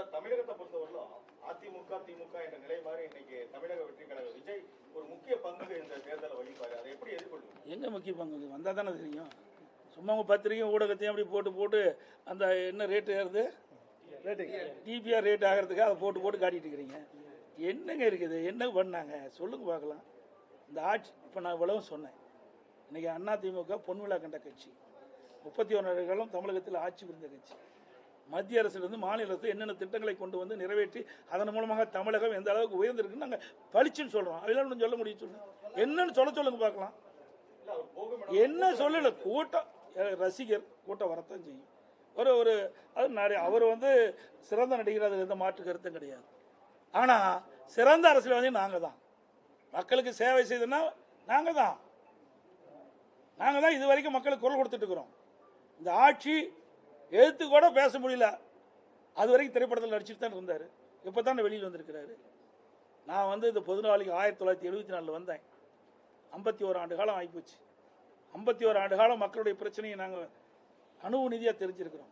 Sir தமிழகத்தை பொறுத்தவரையிலும் அதிமுக திமுக என்ற நிலை மாறி இன்னைக்கு தமிழக வெற்றி கழக விஜய் ஒரு முக்கிய பங்கு இந்த தேர்தலை வகிப்பாரு. அதை எப்படி எதிர்கொள்வீங்க? எங்கே முக்கிய பங்கு? வந்தால் தானே தெரியும். சும்மா உங்கள் பத்திரிக்கை ஊடகத்தையும் அப்படி போட்டு போட்டு அந்த என்ன ரேட்டு ஏறுது? டிபிஆர் ரேட் ஆகிறதுக்கு அதை போட்டு போட்டு காட்டிட்டு இருக்கிறீங்க. என்னங்க இருக்குது? என்ன பண்ணாங்க? சொல்லுங்க பார்க்கலாம். இந்த ஆட்சி இப்போ நான் இவ்வளவும் சொன்னேன். இன்னைக்கு அண்ணா திமுக பொன்விழா கண்ட கட்சி. முப்பத்தி ஒன்றாண்டுகளும் தமிழகத்தில் ஆட்சி புரிந்த கட்சி. மத்திய அரசிலிருந்து மாநில அரசு என்னென்ன திட்டங்களை கொண்டு வந்து நிறைவேற்றி அதன் மூலமாக தமிழகம் எந்த அளவுக்கு உயர்ந்திருக்குன்னு நாங்கள் பளிச்சுன்னு சொல்கிறோம் அதெல்லாம் ஒன்றும் சொல்ல முடியும் சொல்லுங்க என்னன்னு சொல்ல சொல்லுங்க பார்க்கலாம். என்ன சொல்லல கூட்டம். ரசிகர் கூட்டம் வரத்தான் செய்யும். ஒரு ஒரு அது நிறைய அவர் வந்து சிறந்த நடிகர் அதில் எந்த மாற்று கருத்தும் கிடையாது. ஆனால் சிறந்த அரசியல்வாதி நாங்கள் தான் மக்களுக்கு சேவை செய்தோன்னா நாங்கள் தான் நாங்கள் தான் இது வரைக்கும் மக்களுக்கு குரல் கொடுத்துட்டு இருக்கிறோம். இந்த ஆட்சி எழுத்து கூட பேச முடியல. அது வரைக்கும் திரைப்படத்தில் நடிச்சுட்டு தான் இருந்தார். இப்போ தான் வெளியில் வந்திருக்கிறாரு. நான் வந்து இந்த பொதுநாளைக்கு ஆயிரத்தி தொள்ளாயிரத்தி எழுபத்தி நாலில் வந்தேன். ஐம்பத்தி ஒரு ஆண்டு காலம் ஆகிப்போச்சு ஐம்பத்தி ஒரு ஆண்டு காலம் மக்களுடைய பிரச்சனையை நாங்கள் அணுவு நிதியாக தெரிஞ்சிருக்கிறோம்.